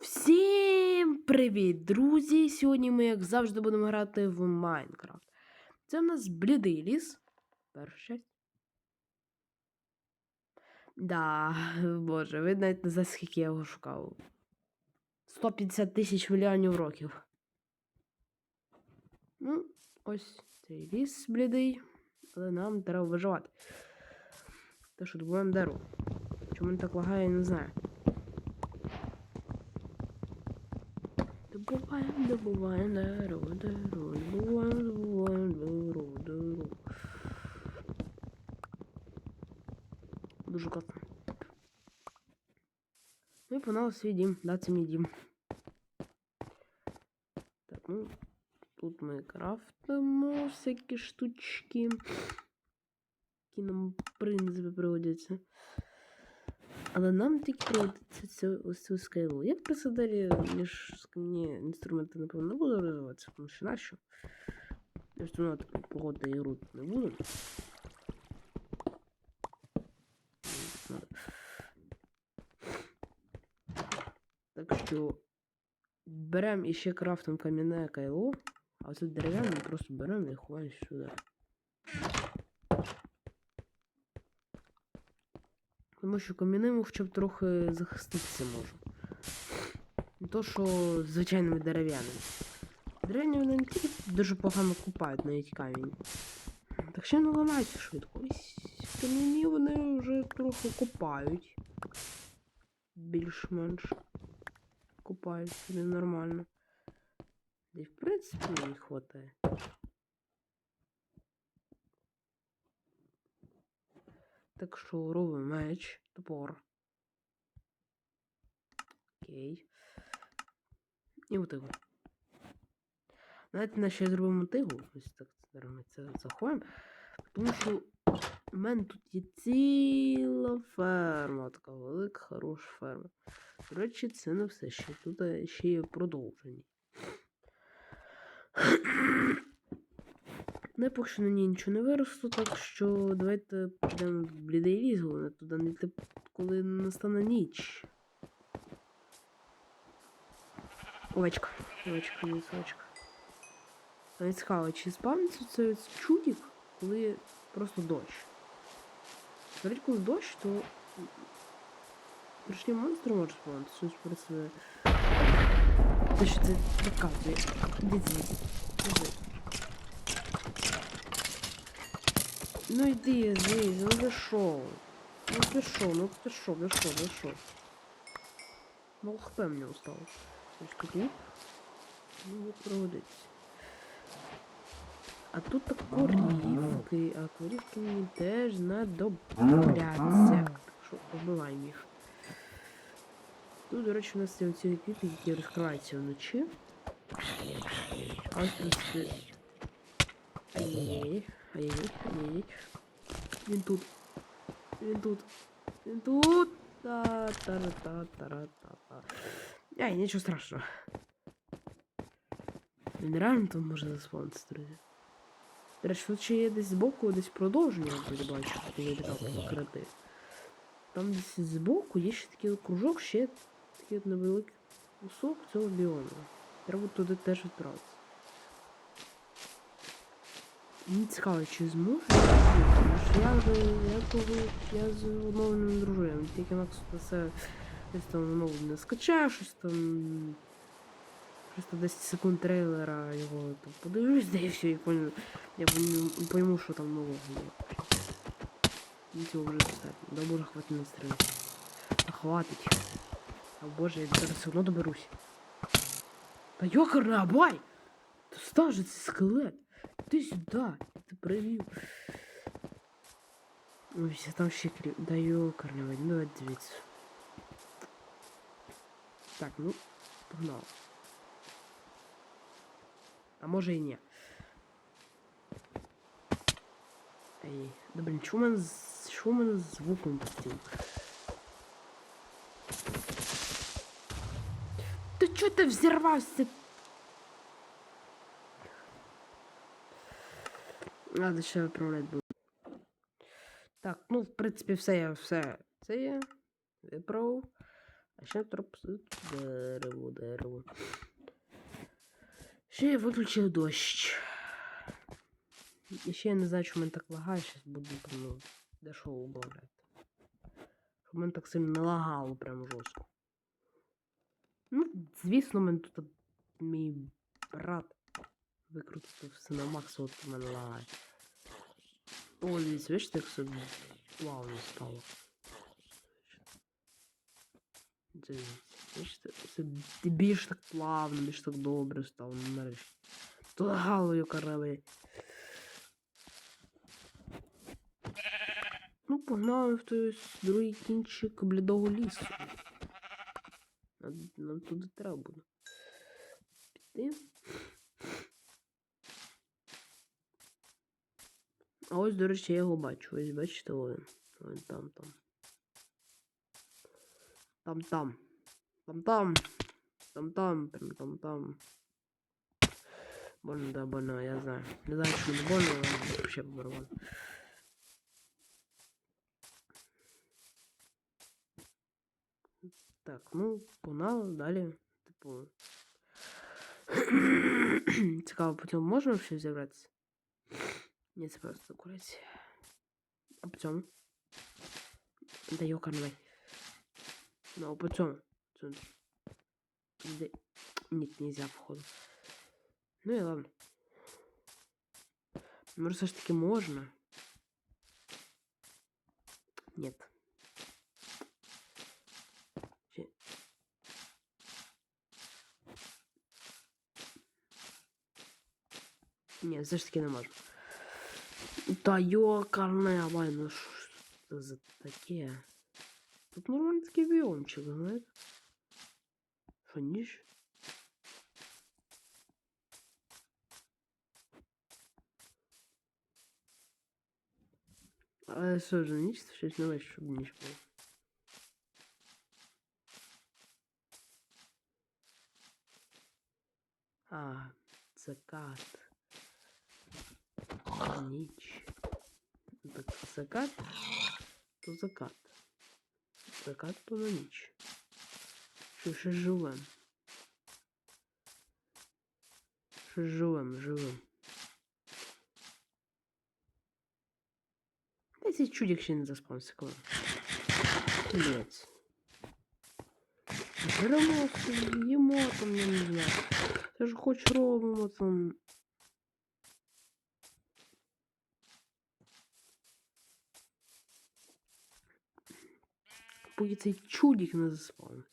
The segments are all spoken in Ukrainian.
Всім привіт, друзі! Сьогодні ми, як завжди, будемо грати в Майнкрафт. Це в нас блідий ліс. Перша. Да, боже, ви навіть знаєте, скільки я його шукав. 150 тисяч мільйонів років. Ну, ось цей ліс блідий, але нам треба виживати. Те, що добуваємо дерево. Чому він так лагає, я не знаю. Добуваємо, добуваємо дерево, дерево, добуваємо, добуваємо дерево, дерево. Дуже класно. Ну і погнали в свій дім. Да, це мій дім. Так, ну, тут ми крафтимо всякі штучки, які нам, в принципі, пригодяться. Але нам тільки пригодиться цю, цю скайлу. Я просто далі між мені інструменти, напевно, не буду розвиватися, тому що нащо? Ну, погода ігру не буду. Так що беремо іще крафтом кам'яне кайло, а оце дерев'яне просто беремо і ховаємо сюди. Тому що кам'яним хоча б трохи захиститися можу. Не то, що звичайними дерев'яними. Дерев'яні вони не тільки дуже погано купають навіть камінь. Так ще не ламаються швидко. Ось кам'яні вони вже трохи копають. Більш-менш купають собі нормально. І в принципі їх хватає. Так що робимо меч, топор. Окей. І мотигу. Знаєте, на що я зробив мотигу? Ось так ми це заховаємо. Тому що в мене тут є ціла ферма, така велика, хороша ферма. До речі, це не все ще. Тут е, ще є продовження. Ну, я поки що на ній нічого не виросло, так що давайте підемо в блідий ліс, головне туди не йти, коли настане ніч. Овечка. Овечка, є овечка. Навіть цікаво, чи спавниться цей ось чудик, коли просто дощ. Навіть коли дощ, то Пришні монстри може спавнитися, щось про це. Те, що це показує. Іди звідси. Ну йди звідси, ну ти? Ну ти ну ти шо, ти шо, ти шо? Мало хп мені осталось. Ось тут. Ну от. А тут так корівки, а корівки мені теж знадобляться. Що побиваємо їх. Тут, до речі, у нас є оці квіти, які розкриваються вночі. А ось. Ай-яй-яй, ай-яй-яй, ай-яй. Він тут. Він тут. Він тут. та та та та та та Ай, нічого страшного. Він реально тут може заспавнитися, друзі. До речі, тут ще є десь збоку, десь продовження, я бачу, я так закрити. Там десь збоку є ще такий кружок, ще такий невеликий кусок цього біому. Треба туди теж відправитися. Мені цікаво, чи зможу я тому я вже я коли я з оновленим дружиною, тільки Макс це десь там оновлене скачаю, щось там. Просто 10 секунд трейлера його там подивлюсь, да і все, і понял. Я пойму, що там нового є. Ну, цього вже достатньо. Да боже, хватить на стріли. А хватить. А боже, я зараз все одно доберусь. Та йохарний абай! Та став же цей скелет. Ти сюди, ти привів. Ой, а там ще крів. Да йокарний, ну давай дивіться. Так, ну, погнали. А може і ні. Ей, да блін, чому в мене з що в мене з звуком постійно? Та чого ти взірвався? Надо ще виправляти буде. Так, ну, в принципі, все я все це є. Виправив. А ще треба дерево, дерево. Ще я виключив дощ. І ще я не знаю, чому мене так лагає, зараз буду ну, дешево убавляти. Щоб мене так сильно не лагало прям жорстко. Ну, звісно, мене тут мій брат викрутив все на макс, от мене лагає. О, дивіться, бачите, як все плавно стало. Дивіться, бачите, більш так плавно, більш так добре стало, ну, нарешті. То лагало, яка. Ну, погнали в той другий кінчик блідого лісу. Нам туди треба буде. Піти. А ось, до речі, я його бачу. Ось бачите, ой. Ой, там, там. Там, там. Там, там. Там, там. Прям там, там. Больно, да, больно, я знаю. Не знаю, что не больно, но вообще порвано. Так, ну, погнали далі. Типу. Цікаво, по цьому можна вообще зібратися? Ні, це просто куриця. А по цьому? Да давай. Ну, а по цьому? Це- Де... Нет, нельзя, походу. Ну и ладно. Может, все ж таки можно? Нет. Ні, все ж таки не можна. Та йокарне, авай, ну що ж це за таке? Тут нормальний такий біомчик, знаєте? Що, ніж? А що ж, ніч? Щось нове, щоб ніч було. А, закат. Ніч. Так, закат, то закат. Закат, то на ніч. Що ще живем? Що живем, живем. Та цей чудик ще не заспався, коли. Блять. Беремо, собі, їмо там, я не знаю. Це ж хоч робимо там. Поки цей чудик не заспавнився.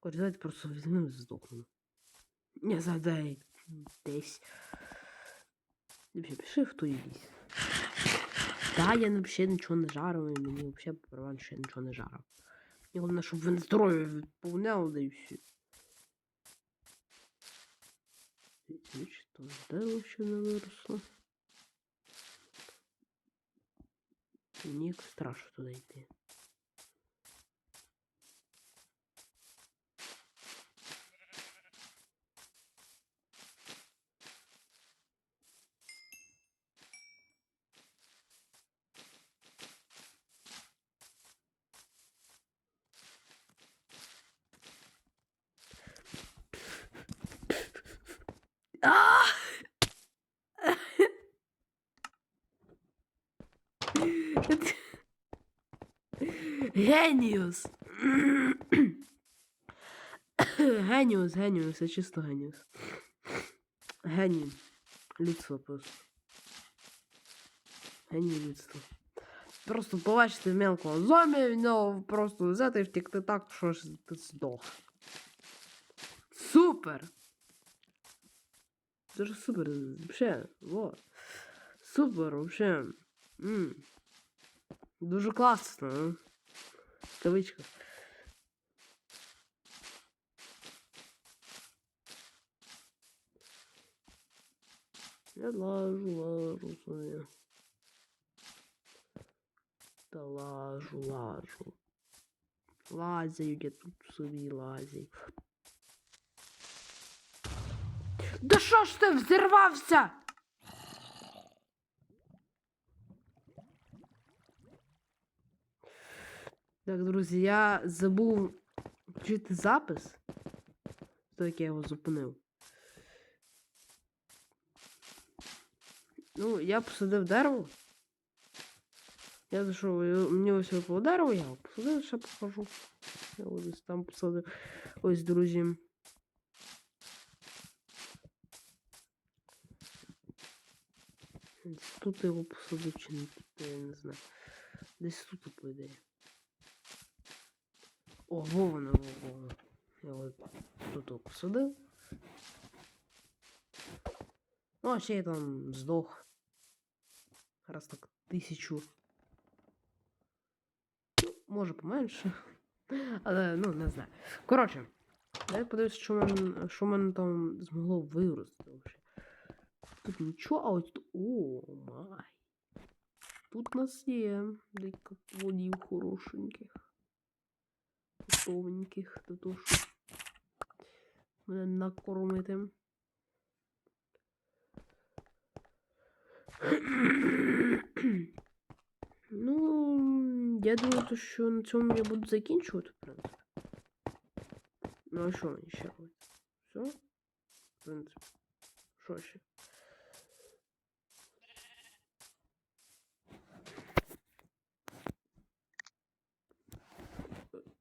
Короче, давайте просто візьмемо і здохнемо. Не задай десь. Пиши в той. Да, я вообще нічого не жарив, і мені права ще нічого не жарив. І головне, щоб ви здоров'я відповняли, да і все. Віч, там дерево ще не виросло. Мені страшно туди йти. А! Геніус. Геніус, геніус, це чисто геніус. Геній. Людство просто. Геній людства. Просто побачити мелкого зомбі, в нього просто взяти і втекти так, що ж ти здох. Супер! Ж супер, вообще, вот. Супер, вообще. Дуже класно, ну. В. Я лажу, лажу собі. Та лажу, лажу. Лазаю я тут собі лазю. Да що ж ти взірвався? Так, друзі, я забув Включити запис. То я його зупинив. Ну, я посадив дерево. Я зайшов, мені ось випало дерево, я його посадив, ще покажу. Я ось там посадив. Ось, друзі. Тут його посадив чи не тут, я не знаю. Десь тут, по ідеї. О, во воно, во, во. Я от тут посадив. Ну, а ще я там здох. Раз так тисячу. Ну, може поменше. Але, ну, не знаю. Коротше, я подивлюсь, що в мене, що мене там змогло вирости. Тут нічого, а ось тут. О, май. Тут нас є декілька плодів хорошеньких. Готовеньких до мене накормити. Ну, я думаю, що на цьому я буду закінчувати, в принципі. Ну, а що мені ще робити? Все? В принципі. Що ще?